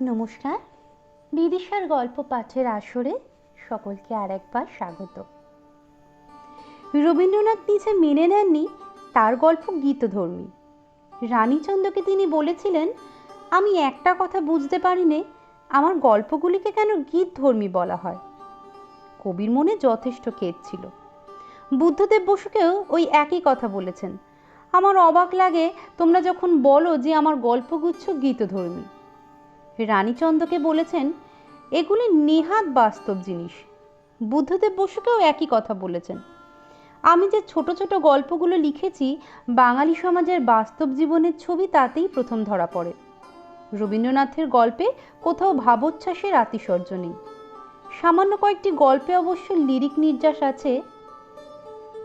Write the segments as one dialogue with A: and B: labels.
A: নমস্কার। বিদিশার গল্প পাঠের আসরে সকলকে আর একবার স্বাগত। রবীন্দ্রনাথ নিজে মেনে নেননি তার গল্প গীতধর্মী। রানীচন্দ্রকে তিনি বলেছিলেন, আমি একটা কথা বুঝতে পারি নে আমার গল্পগুলিকে কেন গীতধর্মী বলা হয়? কবির মনে যথেষ্ট খেদ ছিল। বুদ্ধদেব বসুকেও ওই একই কথা বলেছেন, আমার অবাক লাগে তোমরা যখন বলো যে আমার গল্পগুচ্ছ গীতধর্মী। রানীচন্দ্রকে বলেছেন, এগুলি নেহাত বাস্তব জিনিস। বুদ্ধদেব বসুকেও একই কথা বলেছেন। আমি যে ছোট ছোট গল্পগুলো লিখেছি, বাঙালি সমাজের বাস্তব জীবনের ছবি তাতেই প্রথম ধরা পড়ে। রবীন্দ্রনাথের গল্পে কোথাও ভাবোচ্ছ্বাসের আতিশর্য নেই। সামান্য কয়েকটি গল্পে অবশ্য লিরিক নির্যাস আছে।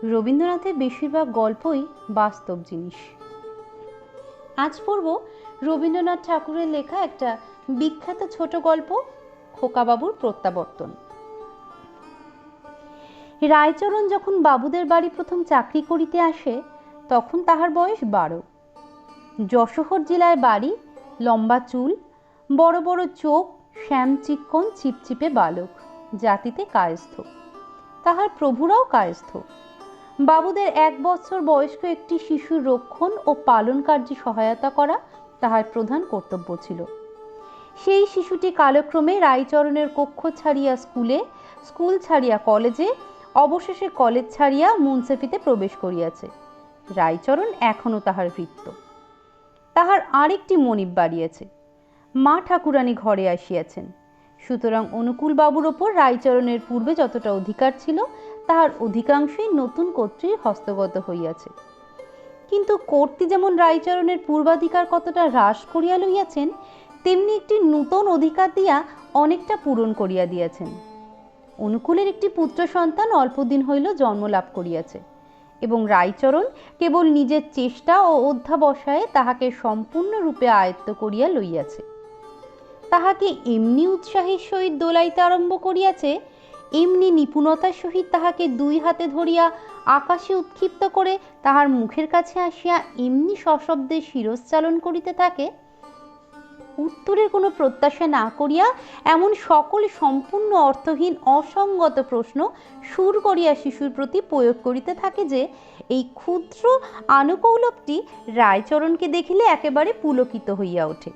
A: রবীন্দ্রনাথের বেশিরভাগ গল্পই বাস্তব জিনিস। আজ পড়ব রবীন্দ্রনাথ ঠাকুরের লেখা একটা বিখ্যাত ছোট গল্প, খোকাবাবুর প্রত্যাবর্তন। রায়চরণ যখন বাবুদের বাড়ি প্রথম চাকরি করিতে আসে, তখন তাহার বয়স বারো। যশোহর জেলায় বাড়ি, লম্বা চুল, বড় বড় চোখ, শ্যাম চিক্কন, চিপচিপে বালক, জাতিতে কায়স্থ। তাহার প্রভুরাও কায়স্থ। বাবুদের এক বছর বয়স্ক একটি শিশুর রক্ষণ ও পালন কার্যে সহায়তা করা তাহার প্রধান কর্তব্য ছিল। সেই শিশুটি কালক্রমে রায়চরণের কক্ষ ছাড়িয়া স্কুলে, স্কুল ছাড়িয়া কলেজে, অবশেষে কলেজ ছাড়িয়া মুন্সেফিতে প্রবেশ করিয়াছে। রায়চরণ এখনও তাহার ভৃত্য। তাহার আরেকটি মনিব বাড়িয়াছে মা ঠাকুরানী ঘরে আসিয়াছেন। সুতরাং অনুকূল বাবুর ওপর রায়চরণের পূর্বে যতটা অধিকার ছিল, তাহার অধিকাংশই নতুন কর্তৃর হস্তগত হইয়াছে। কিন্তু কর্তৃ যেমন রায়চরণের পূর্বাধিকার কতটা হ্রাস করিয়া লইয়াছেন তেমনি একটি নূতন অধিকার দিয়া অনেকটা পূরণ করিয়া দিয়াছেন। অনুকূলের একটি পুত্র সন্তান অল্পদিন হইল জন্মলাভ করিয়াছে এবং রায়চরণ কেবল নিজের চেষ্টা ও অধ্যাবসায়ে তাহাকে সম্পূর্ণরূপে আয়ত্ত করিয়া লইয়াছে। তাহাকে এমনি উৎসাহের সহিত দোলাইতে আরম্ভ করিয়াছে, এমনি নিপুণতার সহিত তাহাকে দুই হাতে ধরিয়া আকাশে উৎক্ষিপ্ত করে তাহার মুখের কাছে আসিয়া এমনি সশব্দে শিরশ্চালন করিতে থাকে উত্তরের কোনো প্রত্যাশা না করিয়া এমন সকল সম্পূর্ণ অর্থহীন অসঙ্গত প্রশ্ন সুর করিয়া শিশুর প্রতি প্রয়োগ করিতে থাকে যে, এই ক্ষুদ্র আনুকৌলভটি রায়চরণকে দেখিলে একেবারে পুলকিত হইয়া ওঠে।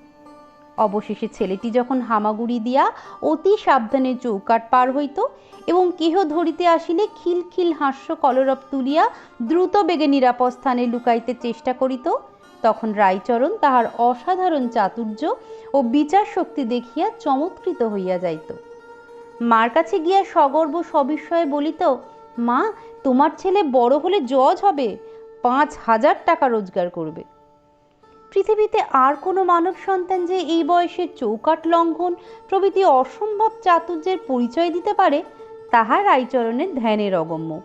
A: অবশেষে ছেলেটি যখন হামাগুড়ি দিয়া অতি সাবধানে চৌকাট পার হইত এবং কেহ ধরিতে আসিলে খিলখিল হাস্য কলরব তুলিয়া দ্রুত বেগে নিরাপদ স্থানে লুকাইতে চেষ্টা করিত তখন রায়চরণ তাহার অসাধারণ চাতুর্য ও বিচার শক্তি দেখিয়া চমৎকৃত হইয়া যাইত। মার কাছে গিয়া সগর্ব সবিস্ময়ে বলিত, মা, তোমার ছেলে বড় হলে জজ হবে, পাঁচ হাজার টাকা রোজগার করবে। পৃথিবীতে আর কোনো মানব সন্তান যে এই বয়সে চৌকাট লঙ্ঘন, প্রভৃতি অসম্ভব চাতুর্যের পরিচয় দিতে পারে, তাহা রায়চরণের ধ্যানের অগম্য।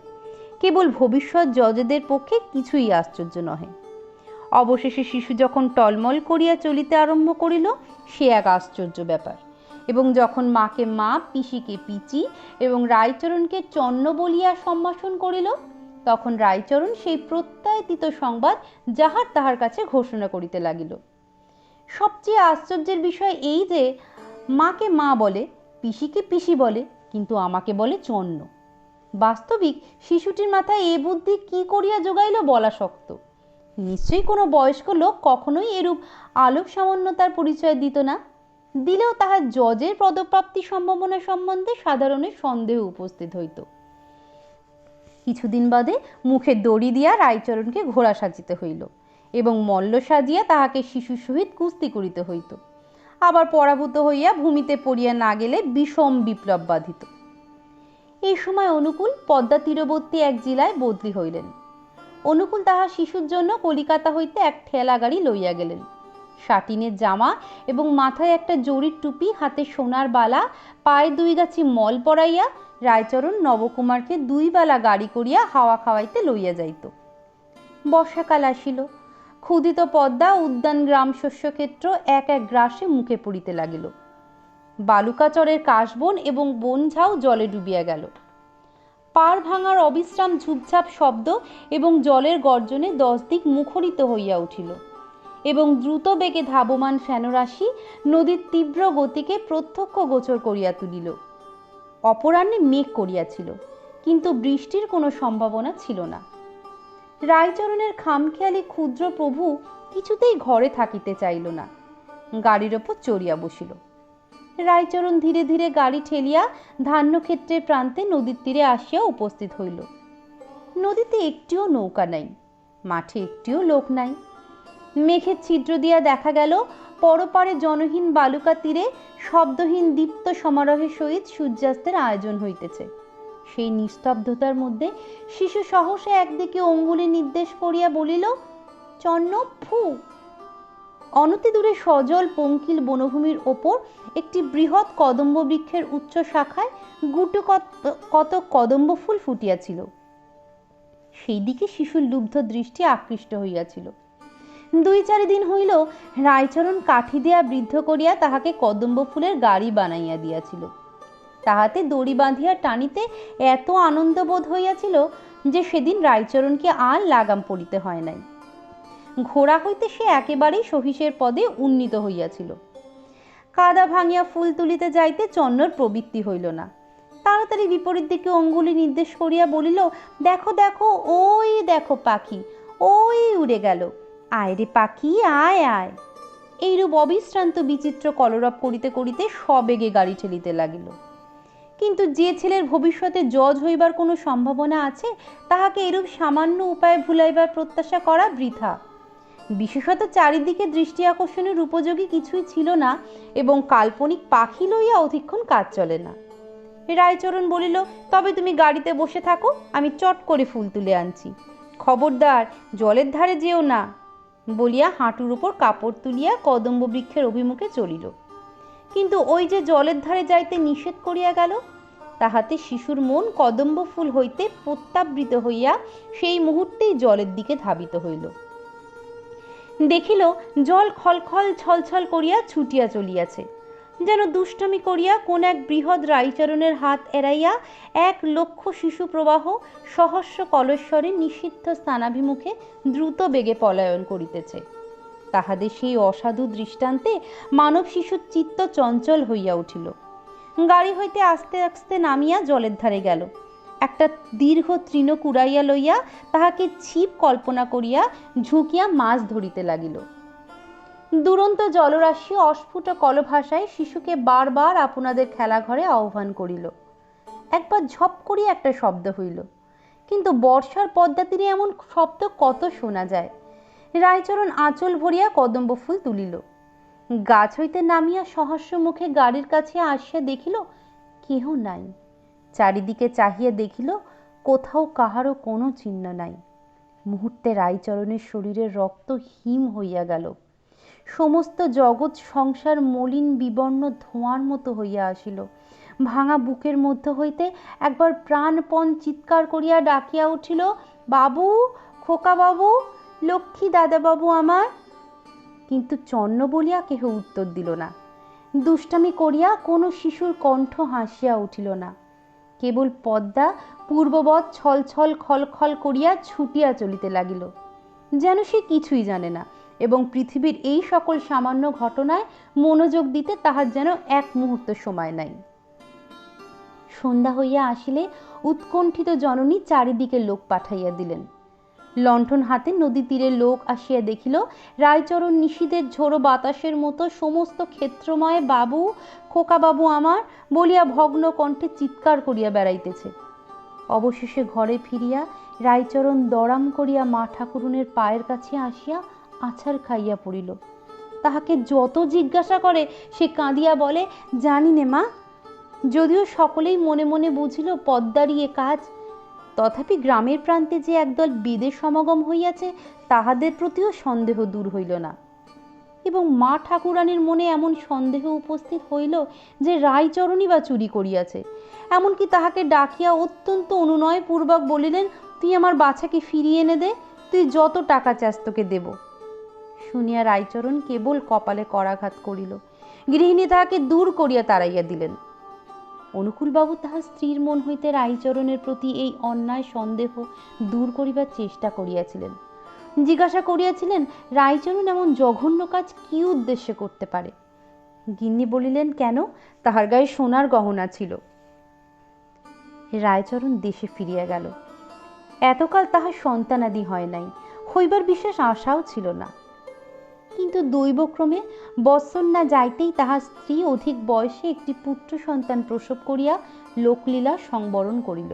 A: কেবল ভবিষ্যৎ জজদের পক্ষে কিছুই আশ্চর্য নহে। অবশেষে শিশু যখন টলমল করিয়া চলিতে আরম্ভ করিল, সে এক আশ্চর্য ব্যাপার। এবং যখন মাকে মা, পিসিকে পিচি এবং রায়চরণকে চন্ন বলিয়া সম্ভাষণ করিল, তখন রায়চরণ সেই প্রত্যয়িত সংবাদ যাহার তাহার কাছে ঘোষণা করিতে লাগিল। সবচেয়ে আশ্চর্যের বিষয় এই যে, মাকে মা বলে, পিসিকে পিসি বলে, কিন্তু আমাকে বলে চন্ন। বাস্তবিক শিশুটির মাথায় এ বুদ্ধি কি করিয়া যোগাইল বলা শক্ত। নিশ্চয়ই কোনো বয়স্ক লোক কখনোই এরূপ আলোক সামান্যতার পরিচয় দিত না। দিলেও তাহার জজের পদপ্রাপ্তি সম্ভাবনা সম্বন্ধে সাধারণের সন্দেহ উপস্থিত হইত। কিছুদিন বাদে মুখে দড়ি দিয়া রায়চরণকে ঘোড়া সাজিতে হইল এবং মল্ল সাজিয়া তাহাকে শিশুর সহিত কুস্তি করিতে হইত। আবার পরাভূত হইয়া ভূমিতে পড়িয়া না গেলে বিষম বিপ্লব বাধিত। এই সময় অনুকূল পদ্মা তীরবর্তী এক জেলায় বদলি হইলেন। অনুকূল তাহার শিশুর জন্য কলিকাতা হইতে এক ঠেলা গাড়ি লইয়া গেলেন। শাটিনের জামা এবং মাথায় একটা জরির টুপি, হাতে সোনার বালা, পায়ে দুই গাছি মল পরাইয়া রায়চরণ নবকুমারকে দুই বেলা গাড়ি করিয়া হাওয়া খাওয়াইতে লইয়া যাইত। বর্ষাকাল আসিল। ক্ষুদিত পদ্মা, উদ্যান গ্রাম শস্যক্ষেত্র এক এক গ্রাসে মুখে পড়িতে লাগিল। বালুকাচরের কাশবন এবং বনঝাও জলে ডুবিয়া গেল। পার ভাঙার অবিশ্রাম ঝুপঝাপ শব্দ এবং জলের গর্জনে দশ দিক মুখরিত হইয়া উঠিল। এবং দ্রুত বেগে ধাবমান ফেনরাশি নদীর তীব্র গতিকে প্রত্যক্ষ গোচর করিয়া তুলিল। অপরাহ্নে মেঘ করিয়াছিল, কিন্তু বৃষ্টির কোনো সম্ভাবনা ছিল না। রায়চরণের খামখেয়ালি ক্ষুদ্র প্রভু কিছুতেই ঘরে থাকিতে চাইল না। গাড়ির ওপর চড়িয়া বসিল। রায়চরণ ধীরে ধীরে গাড়ি ঠেলিয়া ধান্যক্ষেত্রের প্রান্তে নদীর তীরে আসিয়া উপস্থিত হইল। নদীতে একটিও নৌকা নাই, মাঠে একটিও লোক নাই। মেঘের ছিদ্র দিয়া দেখা গেল, পরপারে জনহীন বালুকা তীরে শব্দহীন দীপ্ত সমারোহের সহিত সূর্যাস্তের আয়োজন হইতেছে। সেই নিস্তব্ধতার মধ্যে শিশু সহসা একদিকে অঙ্গুলি নির্দেশ করিয়া বলিল চন্ন ফু অনতি দূরে সজল পঙ্কিল বনভূমির ওপর একটি বৃহৎ কদম্ব বৃক্ষের উচ্চ শাখায় গুটু কত- কদম্ব ফুল ফুটিয়াছিল। সেই দিকে শিশুর লুব্ধ দৃষ্টি আকৃষ্ট হইয়াছিল। দুই চারি দিন হইল রায়চরণ কাঠি দিয়া বৃদ্ধ করিয়া তাহাকে কদম্ব ফুলের গাড়ি বানাইয়া দিয়াছিল। তাহাতে দড়ি বাঁধিয়া টানিতে এত আনন্দ বোধ হইয়াছিল যে সেদিন রায়চরণকে আর লাগাম পড়িতে হয় নাই। ঘোড়া হইতে সে একেবারেই সহিসের পদে উন্নীত হইয়াছিল। কাদা ভাঙিয়া ফুল তুলিতে যাইতে চন্নর প্রবৃত্তি হইল না। তাড়াতাড়ি বিপরীত দিকে অঙ্গুলি নির্দেশ করিয়া বলিল, দেখো দেখো, ওই দেখো পাখি, ওই উড়ে গেল। আয় রে পাখি, আয় আয়। এইরূপ অবিশ্রান্ত বিচিত্র কলরব করিতে করিতে সবেগে গাড়ি ঠেলিতে লাগিল। কিন্তু যে ছেলের ভবিষ্যতে জজ হইবার কোনো সম্ভাবনা আছে, তাহাকে এরূপ সামান্য উপায়ে ভুলাইবার প্রত্যাশা করা বৃথা। বিশেষত চারিদিকে দৃষ্টি আকর্ষণের উপযোগী কিছুই ছিল না এবং কাল্পনিক পাখি লইয়া অধিকক্ষণ কাজ চলে না। রায়চরণ বলিল, তবে তুমি গাড়িতে বসে থাকো, আমি চট করে ফুল তুলে আনছি। খবরদার, জলের ধারে যেও না। বলিয়া হাঁটুর উপর কাপড় তুলিয়া কদম্ব বৃক্ষের অভিমুখে চলিল। কিন্তু ওই যে জলের ধারে যাইতে নিষেধ করিয়া গেল, তাহাতে শিশুর মন কদম্ব ফুল হইতে প্রত্যাবৃত হইয়া সেই মুহূর্তেই জলের দিকে ধাবিত হইল। দেখিল জল খলখল ছলছল করিয়া ছুটিয়া চলিয়াছে। যেন দুষ্টমি করিয়া কোন এক বৃহৎ রাইচরণের হাত এড়াইয়া এক লক্ষ শিশু প্রবাহ সহস্র কলস্বরে নিষিদ্ধ স্থানাভিমুখে দ্রুত বেগে পলায়ন করিতেছে। তাহাদের সেই অসাধু দৃষ্টান্তে মানব শিশুর চিত্ত চঞ্চল হইয়া উঠিল। গাড়ি হইতে আস্তে আস্তে নামিয়া জলের ধারে গেল। একটা দীর্ঘ তৃণ কুড়াইয়া লইয়া তাহাকে ছিপ কল্পনা করিয়া ঝুঁকিয়া মাছ ধরিতে লাগিল। দুরন্ত জলরাশি অস্ফুট কলভাষায় শিশুকে বারবার আপনাদের খেলাঘরে আহ্বান করিল। একবার ঝপ করিয়া একটা শব্দ হইল। কিন্তু বর্ষার পদ্মা তীরে এমন শব্দ কত শোনা যায়? রায়চরণ আঁচল ভরিয়া কদম্ব ফুল তুলিল। গাছ হইতে নামিয়া সহস্র মুখে গাড়ির কাছে আসিয়া দেখিল, কেহ নাই। চারিদিকে চাহিয়া দেখিল, কোথাও কাহারও কোনো চিহ্ন নাই। মুহূর্তে রায়চরণের শরীরের রক্ত হিম হইয়া গেল। সমস্ত জগৎ সংসার মলিন বিবর্ণ ধোঁয়ার মতো হইয়া আসিল। ভাঙা বুকের মধ্য হইতে একবার প্রাণপণ চিৎকার করিয়া ডাকিয়া উঠিল, বাবু, খোকা বাবু, লক্ষ্মী দাদাবাবু আমার। কিন্তু চন্ন বলিয়া কেহ উত্তর দিল না। দুষ্টামি করিয়া কোনো শিশুর কণ্ঠ হাসিয়া উঠিল না। কেবল পদ্মা পূর্ববৎ ছলছল খলখল করিয়া ছুটিয়া চলিতে লাগিল। যেন সে কিছুই জানে না এবং পৃথিবীর এই সকল সামান্য ঘটনায় মনোযোগ দিতে তাহার যেন এক মুহূর্ত সময় নাই। সন্ধ্যা হইয়া আসিলে উৎকণ্ঠিত জননী চারিদিকে লোক পাঠাইয়া দিলেন। লণ্ঠন হাতে নদী তীরে লোক আসিয়া দেখিল, রায়চরণ নিশীদের ঝোড়ো বাতাসের মতো সমস্ত ক্ষেত্রময় বাবু খোকা বাবু আমার বলিয়া ভগ্ন কণ্ঠে চিৎকার করিয়া বেড়াইতেছে। অবশেষে ঘরে ফিরিয়া রায়চরণ দড়াম করিয়া মা ঠাকুরুনের পায়ের কাছে আসিয়া আছাড় খাইয়া পড়িল। তাহাকে যত জিজ্ঞাসা করে, সে কাঁদিয়া বলে, জানি নে মা, যদিও সকলেই মনে মনে বুঝিল পদ্মারই এ কাজ তথাপি গ্রামের প্রান্তে যে একদল বেদের সমাগম হইয়াছে, তাহাদের প্রতিও সন্দেহ দূর হইল না। এবং মা ঠাকুরানীর মনে এমন সন্দেহ উপস্থিত হইল যে রায়চরণই বা চুরি করিয়াছে। এমনকি তাহাকে ডাকিয়া অত্যন্ত অনুনয়পূর্বক বলিলেন, তুই আমার বাছাকে ফিরিয়ে এনে দে, তুই যত টাকা চাস তোকে দেব। শুনিয়া রায়চরণ কেবল কপালে করাঘাত করিল। গৃহিণী তাহাকে দূর করিয়া তাড়াইয়া দিলেন। অনুকূলবাবু তাহার স্ত্রীর মন হইতে রায়চরণের প্রতি এই অন্যায় সন্দেহ দূর করিবার চেষ্টা করিয়াছিলেন। জিজ্ঞাসা করিয়াছিলেন, রায়চরণ এমন জঘন্য কাজ কি উদ্দেশ্যে করতে পারে? গিন্নি বলিলেন, কেন? তাহার গায়ে সোনার গহনা ছিল। রায়চরণ দেশে ফিরিয়া গেল। এতকাল তাহার সন্তানাদি হয় নাই, হইবার বিশেষ আশাও ছিল না। কিন্তু দৈবক্রমে বৎসর না যাইতেই তাহার স্ত্রী অধিক বয়সে একটি পুত্র সন্তান প্রসব করিয়া লোকলীলা সংবরণ করিল।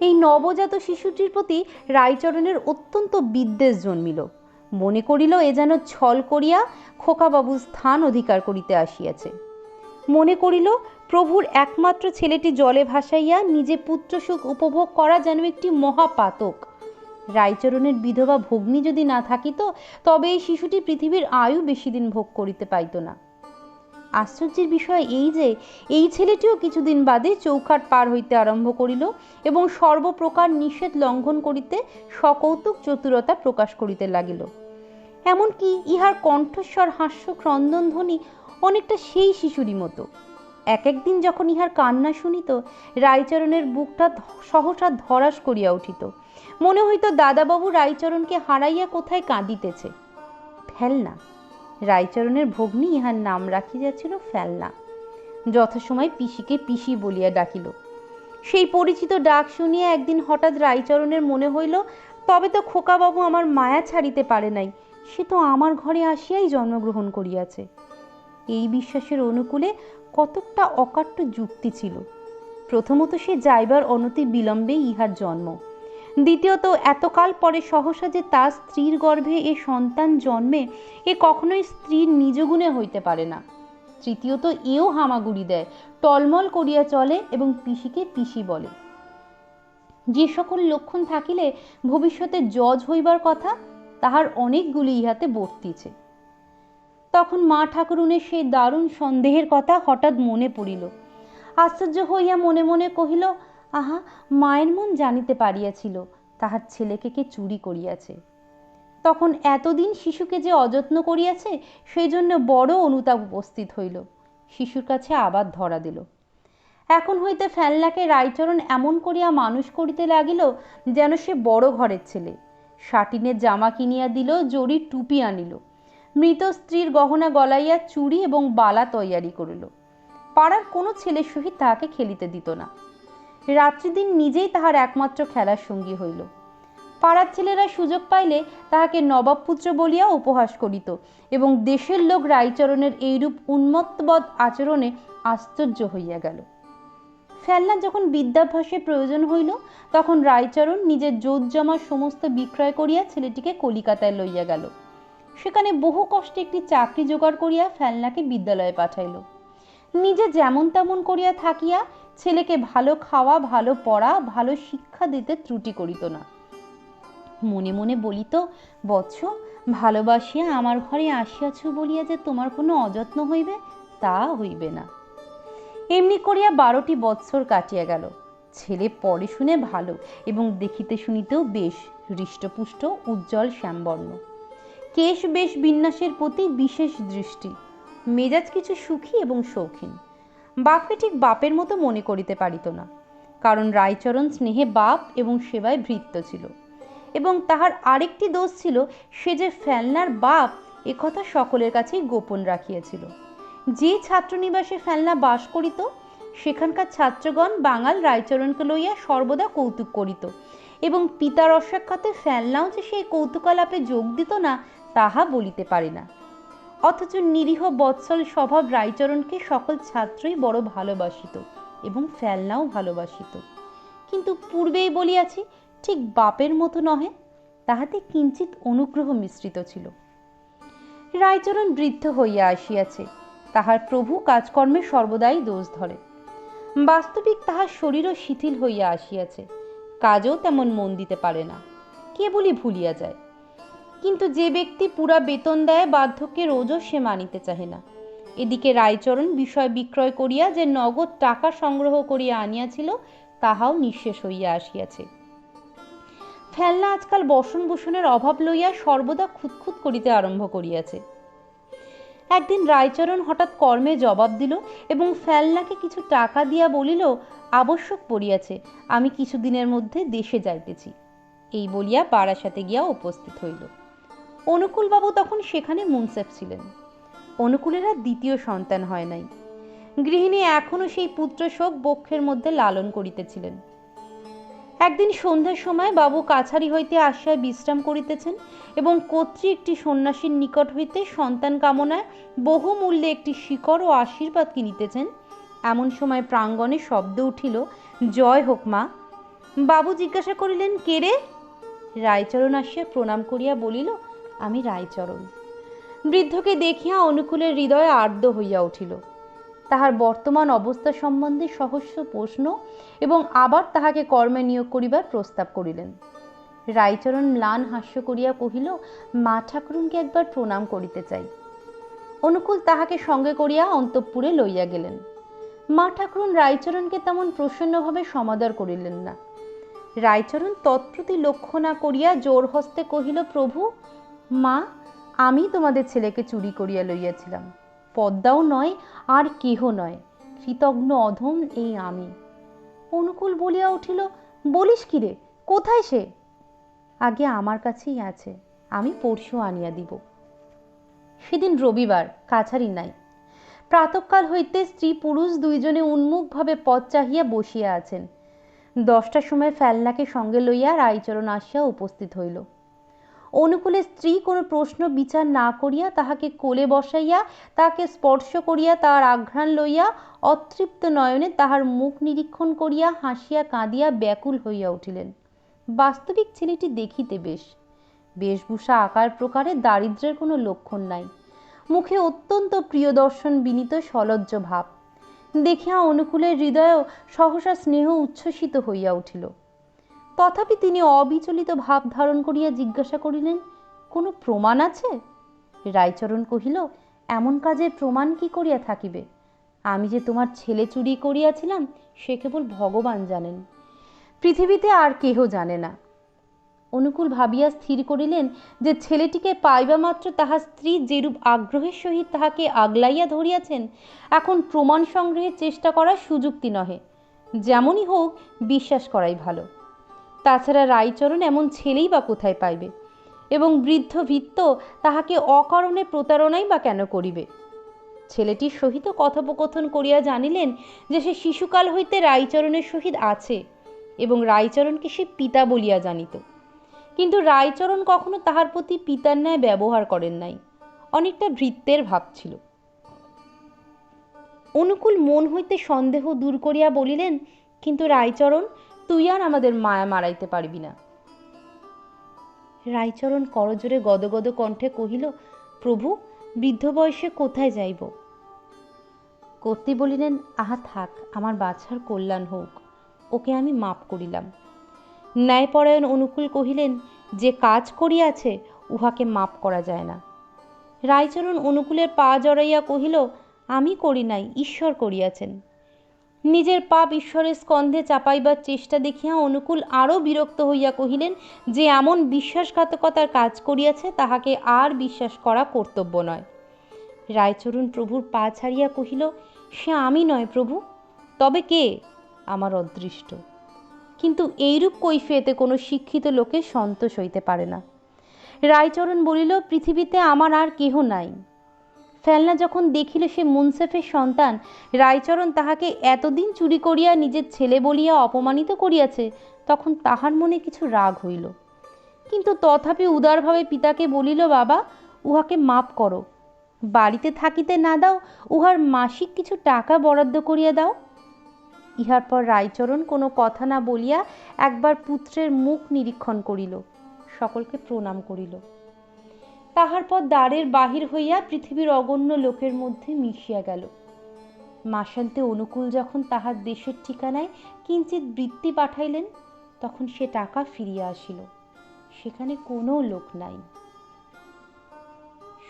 A: এই নবজাত শিশুটির প্রতি রায়চরণের অত্যন্ত বিদ্বেষ জন্মিল। মনে করিল এ যেন ছল করিয়া খোকাবাবু স্থান অধিকার করিতে আসিয়াছে। মনে করিল প্রভুর একমাত্র ছেলেটি জলে ভাসাইয়া নিজে পুত্রসুখ উপভোগ করা যেন একটি মহাপাতক। রায়চরণের বিধবা ভগ্নী যদি না থাকিত, তবে এই শিশুটি পৃথিবীর আয়ু বেশি দিন ভোগ করিতে পাইত না। আশ্চর্যের বিষয় এই যে, এই ছেলেটিও কিছুদিন বাদে চৌখাট পার হইতে আরম্ভ করিল এবং সর্বপ্রকার নিষেধ লঙ্ঘন করিতে সকৌতুক চতুরতা প্রকাশ করিতে লাগিল। এমনকি ইহার কণ্ঠস্বর হাস্য ক্রন্দন ধ্বনি অনেকটা সেই শিশুরই মতো। এক একদিন যখন ইহার কান্না শুনিত, রায়চরণের বুকটা সহসা ধরাস করিয়া উঠিত। মনে হইত, দাদাবাবু রায়চরণকে হারাইয়া কোথায় কাঁদিতেছে? ফেলনা। রায়চরণের ভগ্নী ইহার নাম রাখিয়াছিল ফেলনা। যথাসময় পিসিকে পিসি বলিয়া ডাকিল। সেই পরিচিত ডাক শুনিয়া একদিন হঠাৎ রায়চরণের মনে হইল, তবে তো খোকাবাবু আমার মায়া ছাড়িতে পারে নাই, সে তো আমার ঘরে আসিয়াই জন্মগ্রহণ করিয়াছে। এই বিশ্বাসের অনুকূলে কতকটা অকাট্য যুক্তি ছিল। প্রথমত সে যাইবার অনতি বিলম্বেই ইহার জন্ম। দ্বিতীয়ত, এতকাল পরে সহসা যে তার স্ত্রীর গর্ভে এ সন্তান জন্মে, এ কখনোই স্ত্রীর নিজগুণে হইতে পারে না। তৃতীয়ত, এও হামাগুড়ি দেয়, টলমল করিয়া চলে এবং পিসিকে পিসি বলে। যে সকল লক্ষণ থাকিলে ভবিষ্যতে জজ হইবার কথা, তাহার অনেকগুলি ইহাতে বর্তিছে। তখন মা ঠাকুরুনের সেই দারুণ সন্দেহের কথা হঠাৎ মনে পড়িল। আশ্চর্য হইয়া মনে মনে কহিল, আহা, মায়ের মন জানিতে পারিয়াছিল, তাহার ছেলেকে কে চুরি করিয়াছে। তখন এতদিন শিশুকে যে অযত্ন করিয়াছে, সেই জন্য বড় অনুতাপ উপস্থিত হইল। শিশুর কাছে আবার ধরা দিল। এখন হইতে ফ্যানলাকে রায়চরণ এমন করিয়া মানুষ করিতে লাগিল, যেন সে বড় ঘরের ছেলে। শাটিনের জামা কিনিয়া দিল, জরির টুপি আনিল। মৃত স্ত্রীর গহনা গলাইয়া চুড়ি এবং বালা তৈয়ারি করিল। পাড়ার কোনো ছেলের সহিত তাহাকে খেলিতে দিত না। রাত্রিদিন নিজেই তাহার একমাত্র খেলার সঙ্গী হইল। পাড়ার ছেলেরা সুযোগ পাইলে তাহাকে নবাবপুত্র বলিয়া উপহাস করিত এবং দেশের লোক রায়চরণের এইরূপ উন্মত্তবদ আচরণে আশ্চর্য হইয়া গেল। ফেলনা যখন বিদ্যাভ্যাসের প্রয়োজন হইল, তখন রায়চরণ নিজের জোত জমা সমস্ত বিক্রয় করিয়া ছেলেটিকে কলিকাতায় লইয়া গেল। সেখানে বহু কষ্টে একটি চাকরি জোগাড় করিয়া ফেলনাকে বিদ্যালয়ে পাঠাইল। নিজে যেমন তেমন করিয়া থাকিয়া ছেলেকে ভালো খাওয়া, ভালো পড়া, ভালো শিক্ষা দিতে ত্রুটি করিত না। মনে মনে বলিত, বৎস, ভালোবাসিয়া আমার ঘরে আসিয়াছ বলিয়া যে তোমার কোনো অযত্ন হইবে, তা হইবে না। এমনি করিয়া বারোটি বৎসর কাটিয়া গেল। ছেলে পড়ে শুনে ভালো এবং দেখিতে শুনিতেও বেশ, হৃষ্টপুষ্ট, উজ্জ্বল, শ্যামবর্ণ। কেশ বেশ বিন্যাসের প্রতি বিশেষ দৃষ্টি। মেজাজ কিছু সুখী এবং শৌখিন। বাপকে ঠিক বাপের মতো মনে করিতে পারিত না, কারণ রায়চরণ স্নেহে বাপ এবং সেবায় ভৃত্য ছিল। এবং তাহার আরেকটি দোষ ছিল, সে যে ফেলনার বাপ একথা সকলের কাছেই গোপন রাখিয়াছিল। যে ছাত্রনিবাসে ফেলনা বাস করিত, সেখানকার ছাত্রগণ বাঙাল রায়চরণকে লইয়া সর্বদা কৌতুক করিত। এবং পিতার অসাক্ষাতে ফেলনাও যে সেই কৌতুকালাপে যোগ দিত না তাহা বলিতে পারে না। অথচ নিরীহ বৎসল স্বভাব রায়চরণকে সকল ছাত্রই বড় ভালোবাসিত এবং ফেলনাও ভালোবাসিত। কিন্তু পূর্বেই বলিয়াছি, ঠিক বাপের মতো নহে, তাহাতে কিঞ্চিত অনুগ্রহ মিশ্রিত ছিল। রায়চরণ বৃদ্ধ হইয়া আসিয়াছে, তাহার প্রভু কাজকর্মে সর্বদাই দোষ ধরে। বাস্তবিক তাহার শরীরও শিথিল হইয়া আসিয়াছে, কাজও তেমন মন দিতে পারে না কেবলই ভুলিয়া যায়। কিন্তু যে ব্যক্তি পুরা বেতন দেয়, বার্ধক্যে রোজও সে মানিতে চাহে না। এদিকে রায়চরণ বিষয় বিক্রয় করিয়া যে নগদ টাকা সংগ্রহ করিয়া আনিয়াছিল, তাহাও নিঃশেষ হইয়া আসিয়াছে। ফেলনা আজকাল বসন ভূষণের অভাব লইয়া সর্বদা খুঁতখুত করিতে আরম্ভ করিয়াছে। একদিন রায়চরণ হঠাৎ কর্মে জবাব দিল এবং ফেলনাকে কিছু টাকা দিয়া বলিল, আবশ্যক পড়িয়াছে, আমি কিছুদিনের মধ্যে দেশে যাইতেছি। এই বলিয়া বারাসাতে গিয়া উপস্থিত হইল। অনুকূলবাবু তখন সেখানে মুনসেফ ছিলেন। অনুকূলের আর দ্বিতীয় সন্তান হয় নাই। গৃহিণী এখনও সেই পুত্র শোক বক্ষের মধ্যে লালন করিতেছিলেন। একদিন সন্ধ্যার সময় বাবু কাছারি হইতে আসিয়া বিশ্রাম করিতেছেন এবং কর্ত্রী একটি সন্ন্যাসীর নিকট হইতে সন্তান কামনায় বহুমূল্যে একটি শিকড় ও আশীর্বাদ কিনিতেছেন। এমন সময় প্রাঙ্গণে শব্দ উঠিল, জয় হোক মা। বাবু জিজ্ঞাসা করিলেন, কে রে? রায়চরণ আসিয়া প্রণাম করিয়া বলিল আমি রায়চরণ। বৃদ্ধকে দেখিয়া অনুকূলের হৃদয়ে আর্দ্র হইয়া উঠিল। তাহার বর্তমান অবস্থা সম্বন্ধে সহস্র প্রশ্ন এবং আবার তাহাকে কর্মে নিয়োগ করিবার প্রস্তাব করিলেন। রায়চরণ ম্লান হাস্য করিয়া কহিল, মা ঠাকুরুনকে একবার প্রণাম করিতে চাই। অনুকূল তাহাকে সঙ্গে করিয়া অন্তঃপুরে লইয়া গেলেন। মা ঠাকুরুন রায়চরণকে তেমন প্রসন্নভাবে সমাদর করিলেন না। রায়চরণ তৎপ্রতি লক্ষ্য না করিয়া জোর হস্তে কহিল, প্রভু মা, আমি তোমাদের ছেলেকে চুরি করিয়া লইয়াছিলাম। পদ্মাও নয়, আর কেহ নয়। কৃতজ্ঞ অধম এই আমি। অনুকূল বলিয়া উঠিল, বলিস কি রে, কোথায় সে? আগে আমার কাছেই আছে, আমি পরশু আনিয়া দিব। সেদিন রবিবার, কাছারি নাই। প্রাতকাল হইতে স্ত্রী পুরুষ দুইজনে উন্মুখভাবে পথ চাহিয়া বসিয়া আছেন। দশটার সময় ফেলনাকে সঙ্গে লইয়া রায়চরণ আসিয়া উপস্থিত হইল। অনুকূলে স্ত্রী কোনো প্রশ্ন, বিচার না করিয়া তাহাকে কোলে বসাইয়া তাহাকে স্পর্শ করিয়া তাহার আঘ্রাণ লইয়া, অতৃপ্ত নয়নে তাহার মুখ নিরীক্ষণ করিয়া হাসিয়া কাঁদিয়া ব্যাকুল হইয়া উঠিলেন। বাস্তবিক ছেলেটি দেখিতে বেশ। বেশভূষা আকার প্রকারে দারিদ্র্যের কোনো লক্ষণ নাই। মুখে অত্যন্ত প্রিয় দর্শন বিনীত সলজ্জ ভাব। দেখিয়া অনুকূলের হৃদয়েও সহসা স্নেহ উচ্ছ্বসিত হইয়া উঠিল। তথাপি তিনি অবিচলিত ভাব ধারণ করিয়া জিজ্ঞাসা করিলেন, কোনো প্রমাণ আছে? রায়চরণ কহিল, এমন কাজের প্রমাণ কি করিয়া থাকিবে? আমি যে তোমার ছেলে চুরি করিয়াছিলাম, সে কেবল ভগবান জানেন। পৃথিবীতে আর কেহ জানে না। অনুকূল ভাবিয়া স্থির করিলেন যে ছেলেটিকে পাইবা মাত্র তাহার স্ত্রী যেরূপ আগ্রহের সহিত তাহাকে আগলাইয়া ধরিয়াছেন, এখন প্রমাণ সংগ্রহের চেষ্টা করা সুযুক্তি নহে। যেমনই হোক, বিশ্বাস করাই ভালো। তাছাড়া রায়চরণ এমন ছেলেই বা কোথায় পাইবে? এবং বৃদ্ধ ভিত্ত তাহাকে অকারণে প্রতারণাই বা কেন করিবে? ছেলেটির সহিত কথোপকথন করিয়া জানিলেন যে সে শিশুকাল হইতে রায়চরণের সহিত আছে এবং রায়চরণকে সে পিতা বলিয়া জানিত। কিন্তু রায়চরণ কখনো তাহার প্রতি পিতার ন্যায় ব্যবহার করেন নাই। অনেকটা ভৃত্যের ভাব ছিল। অনুকূল মন হইতে সন্দেহ দূর করিয়া বলিলেন, কিন্তু রায়চরণ তুই আর আমাদের মায়া মারাইতে পারবি না। রায়চরণ করজোরে গদগদ কণ্ঠে কহিল প্রভু বৃদ্ধ বয়সে কোথায় যাইব? কর্তি বলিলেন আহা থাক আমার বাছার কল্যাণ হোক ওকে আমি মাপ করিলাম। ন্যায়পরায়ণ অনুকূল কহিলেন যে কাজ করিয়াছে উহাকে মাপ করা যায় না। রায়চরণ অনুকূলের পা জড়াইয়া কহিল আমি করি নাই ঈশ্বর করিয়াছেন। নিজের পাপ ঈশ্বরের স্কন্ধে চাপাইবার চেষ্টা দেখিয়া অনুকূল আরও বিরক্ত হইয়া কহিলেন, যে এমন বিশ্বাসঘাতকতার কাজ করিয়াছে, তাহাকে আর বিশ্বাস করা কর্তব্য নয়। রায়চরণ প্রভুর পা ছাড়িয়া কহিল, সে আমি নয় প্রভু, তবে কে আমার অদৃষ্ট? কিন্তু এইরূপ কৈফিয়তে কোনো শিক্ষিত লোকের সন্তোষ হইতে পারে না। রায়চরণ বলিল, পৃথিবীতে আমার আর কেহ নাই। ফেলনা যখন দেখিল সে মুনসেফের সন্তান, রায়চরণ তাহাকে এতদিন চুরি করিয়া নিজের ছেলে বলিয়া অপমানিত করিয়াছে, তখন তাহার মনে কিছু রাগ হইল। কিন্তু তথাপি উদারভাবে পিতাকে বলিল, বাবা, উহাকে মাপ করো। বাড়িতে থাকিতে না দাও, উহার মাসিক কিছু টাকা বরাদ্দ করিয়া দাও ইহার পর রায়চরণ কোনো কথা না বলিয়া একবার পুত্রের মুখ নিরীক্ষণ করিল, সকলকে প্রণাম করিল। তাহার পর দ্বারের বাহির হইয়া পৃথিবীর অগণ্য লোকের মধ্যে মিশিয়া গেল। মাসান্তে অনুকূল যখন তাহার দেশের ঠিকানায় কিঞ্চিত বৃত্তি পাঠাইলেন, তখন সে টাকা ফিরিয়া আসিল। সেখানে কোনো লোক নাই।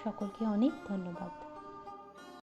A: সকলকে অনেক ধন্যবাদ।